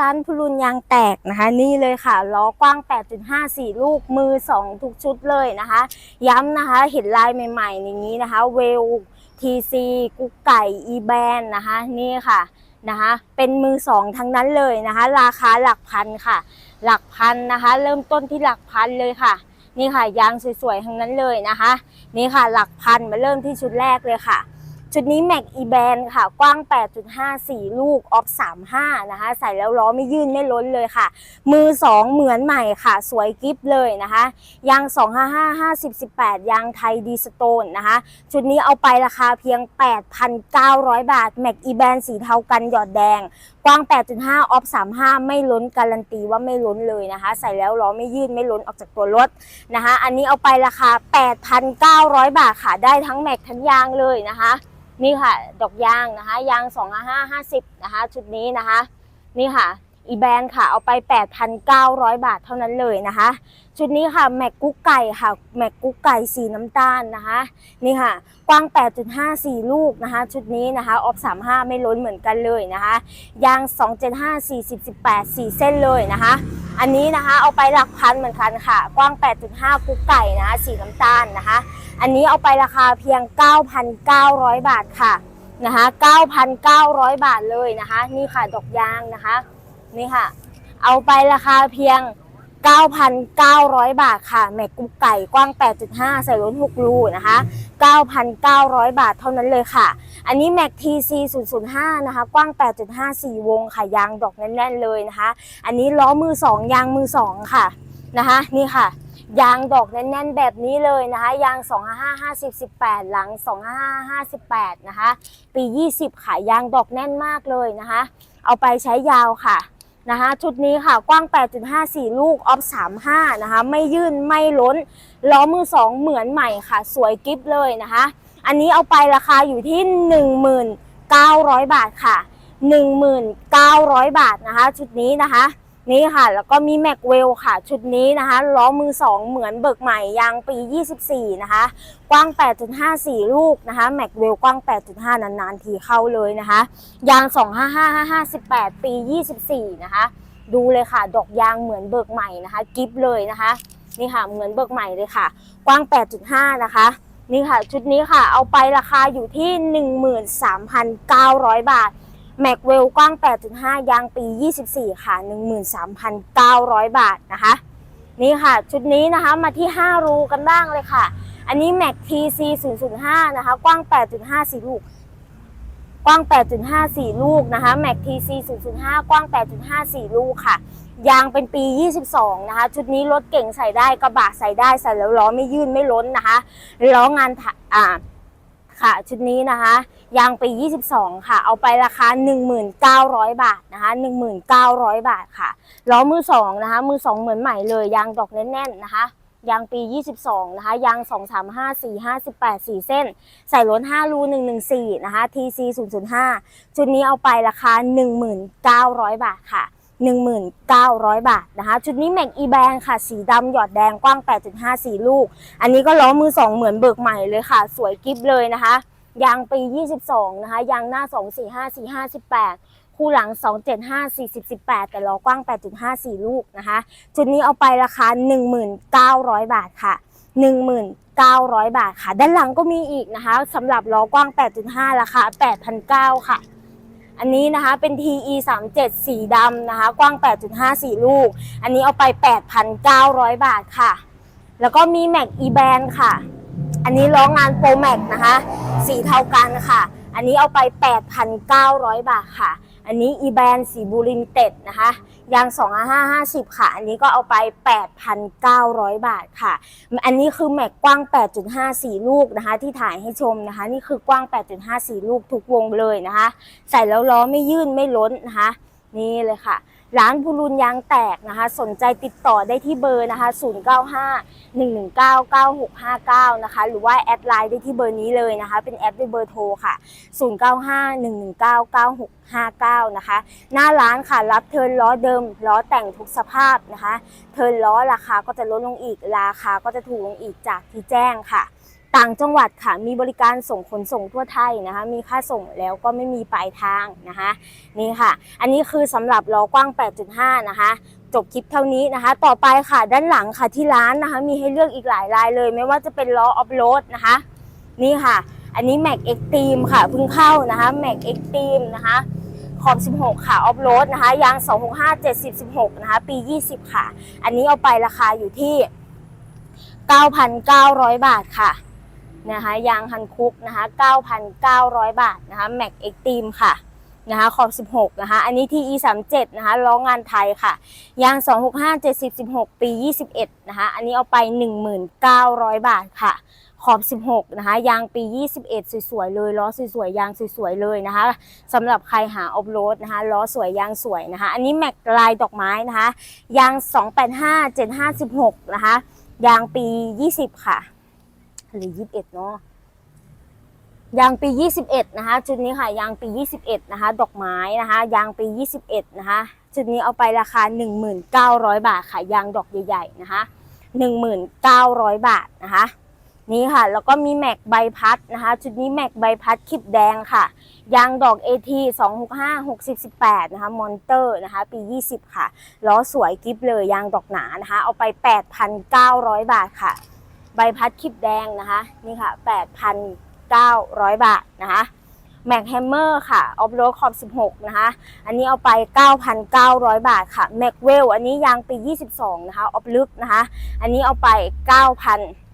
ร้านพลุนยางแตกนะคะ นี่เลยค่ะล้อกว้าง 8.54 ลูกมือ 2 ทุกชุดเลยนะคะ ย้ำนะคะเห็นลายใหม่ๆ อย่างนี้นะคะเวลทีซีกุ๊กไก่อีแบนนะคะนี่ค่ะนะคะเป็นมือ2ทั้งนั้นเลยนะคะ ราคาหลักพันค่ะ หลักพันนะคะ เริ่มต้นที่หลักพันเลยค่ะ นี่ค่ะยางสวยๆทั้งนั้นเลยนะคะ นี่ค่ะหลักพันมาเริ่มที่ชุดแรกเลยค่ะ ชุดนี้แม็กอีแบนค่ะ กว้าง 8.54 ลูก ออฟ 35 นะคะ ใส่แล้วล้อไม่ยื่นไม่ล้นเลยค่ะ มือ 2 เหมือนใหม่ค่ะ สวยกิฟเลยนะคะ ยาง 255 50 18 ยางไทยดีสโตนนะคะ ชุดนี้เอาไปราคาเพียง 8,900 บาท แม็กอีแบนสีเทากันหยอดแดง กว้าง 8.5 ออฟ 35 ไม่ล้นการันตีว่าไม่ล้นเลยนะคะ ใส่แล้วล้อไม่ยื่นไม่ล้นออกจากตัวรถนะคะ อันนี้เอาไปราคา 8,900 บาทค่ะ ได้ทั้งแม็กทั้งยางเลยนะคะ นี่ค่ะ ดอกยางนะคะ ยาง2 5 50นะคะ ชุดนี้นะคะ นี่ค่ะ อีแบนค่ะ เอาไป 8,900 บาทเท่านั้นเลยนะคะ ชุดนี้ค่ะแม็กกุ๊กไก่ค่ะแม็กกุ๊กไก่สีน้ำตาลนะคะนี่ค่ะ กว้าง 8.54 ลูกนะคะ ชุดนี้นะคะออฟ35 ไม่ล้นเหมือนกันเลยนะคะ ยาง 275 40 18 4 เส้นเลยนะคะ อันนี้นะคะเอาไปหลักพันเหมือนกันค่ะ กว้าง 8.5 กุ๊กไก่นะคะสีน้ำตาลนะคะ อันนี้เอาไปราคาเพียง 9,900 บาทค่ะนะคะ9,900 บาทเลยนะคะ นี่ค่ะ ดอกยางนะคะ นี่ค่ะ เอาไปราคาเพียง 9,900 บาทค่ะแม็กกุ๊กไก่กว้าง 8.5 ใส่ล้น6รูนะคะ 9,900 บาทเท่านั้นเลยค่ะ อันนี้แม็ก TC 005 นะคะ กว้าง 8.54 วงค่ะ ยางดอกแน่นๆเลยนะคะ อันนี้ล้อมือ 2 ยางมือ 2 ค่ะนะคะนี่ค่ะยางดอกแน่นๆแบบนี้เลยนะคะยาง 255 50 18 หลัง 255 58 นะคะ ปี 20 ค่ะยางดอกแน่นมากเลยนะคะ เอาไปใช้ยาวค่ะ นะคะชุดนี้ค่ะกว้าง 8.54 ลูกออฟ35 นะคะ ไม่ยื่นไม่ล้น ล้อมือ 2 เหมือนใหม่ค่ะ สวยกิฟเลยนะคะ อันนี้เอาไปราคาอยู่ที่ 19,000บาทค่ะ 1,900 บาทนะคะ ชุดนี้นะคะ นี่ค่ะ แล้วก็มีแม็กเวลค่ะ ชุดนี้นะคะล้อมือ 2 เหมือนเบิกใหม่ยางปี 24 นะคะ กว้าง 8.54 ลูกนะคะแม็กเวลกว้าง 8.5 นานๆ ทีเข้าเลยนะคะ ยาง255 58 ปี 24 นะคะ ดูเลยค่ะ ดอกยางเหมือนเบิกใหม่นะคะ กิฟเลยนะคะ นี่ค่ะ เหมือนเบิกใหม่เลยค่ะ กว้าง 8.5 นะคะนี่ค่ะ ชุดนี้ค่ะ เอาไปราคาอยู่ที่ 13,900 บาท แม็กเวลกว้าง 8.5 ยางปี 24 ค่ะ 13,900 บาทนะคะ นี่ค่ะ ชุดนี้นะคะมาที่ 5 รูกันบ้างเลยค่ะ อันนี้แม็ก TC 005 นะคะ กว้าง 8.54ลูก กว้าง 8.54 ลูกนะคะแม็ก TC 005 กว้าง 8.54 ลูกค่ะ ยางเป็นปี 22 นะคะ ชุดนี้รถเก่งใส่ได้กระบะใส่ได้ใส่แล้วล้อไม่ยื่นไม่ล้นนะคะล้องานถะอ่า ค่ะ ชุดนี้นะคะ ยางปี 22 ค่ะ เอาไปราคา 1,900 บาทนะคะ1,900 บาทค่ะล้อมือ2นะคะ มือ2เหมือนใหม่เลย ยางดอกแน่นๆนะคะยางปี 22 นะคะ ยาง 2 3 5 4 5 18 4 เส้น ใส่ล้น 5 รู 114 นะคะ TC 005 ชุดนี้เอาไปราคา 1,900 บาทค่ะ 1,900 บาทนะคะ ชุดนี้แม็กอีแบนค่ะ สีดำหยอดแดงกว้าง 8.54 ลูก อันนี้ก็ล้อมือ 2 เหมือนเบิกใหม่เลยค่ะ สวยกิฟเลยนะคะ ยางปี 22 นะคะ ยางหน้า 245 458 คู่หลัง 275 40 18 แต่ล้อกว้าง 8.54 ลูกนะคะ ชุดนี้เอาไปราคา 1,900 บาทค่ะ 1,900 บาทค่ะ ด้านหลังก็มีอีกนะคะสำหรับล้อกว้าง 8.5 ราคา 8,900 ค่ะ อันนี้นะคะเป็น TE 37สีดำนะคะ กว้าง 8.54 ลูก อันนี้เอาไป 8,900 บาทค่ะ แล้วก็มี Mac e b a n ค่ะ อันนี้ล้องาน Pro Max นะคะ สีเท่ากันค่ะ อันนี้เอาไป 8,900 บาทค่ะ อันนี้ e b a n สีบูรินเต็ดนะคะ ยาง2550 ค่ะ อันนี้ก็เอาไป 8,900 บาทค่ะ อันนี้คือแม็กกว้าง 8.54 ลูกนะคะ ที่ถ่ายให้ชมนะคะ นี่คือกว้าง 8.54 ลูกทุกวงเลยนะคะ ใส่แล้วล้อไม่ยื่นไม่ล้นนะคะ นี่เลยค่ะ ร้านพูรุนยางแตกนะคะ สนใจติดต่อได้ที่เบอร์นะคะ 095 119 9659 นะคะ หรือว่าแอดไลน์ได้ที่เบอร์นี้เลยนะคะ เป็นแอดด้วยเบอร์โทรค่ะ 095 119 9659 นะคะ หน้าร้านค่ะรับเทิร์นล้อเดิมล้อแต่งทุกสภาพนะคะ เทิร์นล้อราคาก็จะลดลงอีกราคาก็จะถูกลงอีกจากที่แจ้งค่ะ ต่างจังหวัดค่ะมีบริการส่งขนส่งทั่วไทยนะคะ มีค่าส่งแล้วก็ไม่มีปลายทางนะคะนี่ค่ะ อันนี้คือสำหรับล้อกว้าง 8.5 นะคะ จบคลิปเท่านี้นะคะ ต่อไปค่ะด้านหลังค่ะที่ร้านนะคะ มีให้เลือกอีกหลายลายเลย ไม่ว่าจะเป็นล้อออฟโรดนะคะ นี่ค่ะ อันนี้ Mac Extreme ค่ะเพิ่งเข้านะคะ Mac Extreme นะคะขอบ 16 ค่ะออฟโรดนะคะยาง 265 70 16 นะคะ ปี 20 ค่ะ อันนี้เอาไปราคาอยู่ที่ 9,900 บาทค่ะ นะคะยางฮันคุกนะคะ9,900 บาทนะคะ Mac Extreme ค่ะนะคะขอบ 16 นะคะ อันนี้ TE 37นะคะล้องานไทยค่ะ ยาง 265 70 16 ปี 21 นะคะ อันนี้เอาไป 1,900 บาทค่ะ ขอบ 16 นะคะ ยางปี 21 สวยๆ เลย ล้อสวยๆ ยางสวยๆ เลยนะคะสำหรับใครหาออฟโรดนะคะ ล้อสวย ยางสวยนะคะ อันนี้แม็กลายดอกไม้นะคะ ยาง 285/75-16 นะคะ ยางปี 20 ค่ะ หรือ21เนาะยางปี 21 นะคะจุดนี้ค่ะยางปี 21 นะคะ ดอกไม้นะคะยางปี 21 นะคะจุดนี้เอาไปราคา 1,900 บาทค่ะยางดอกใหญ่ๆนะคะ1,900 บาทนะคะ นี่ค่ะแล้วก็มีแม็กใบพัดนะคะ ชุดนี้แม็กใบพัดคลิปแดงค่ะยางดอก AT 265 60 18 นะคะมอนเตอร์นะคะ ปี 20 ค่ะล้อสวยกิฟเลยยางดอกหนานะคะ เอาไป 8,900 บาทค่ะ ใบพัดคลิปแดงนะคะนี่ค่ะ 8,900 บาทนะคะแม็กแฮมเมอร์ค่ะออฟโรดขอบ16 นะคะ อันนี้เอาไป 9,900 บาทค่ะแม็กเวลอันนี้ยางปี 22 นะคะออฟลึกนะคะ อันนี้เอาไป 9,000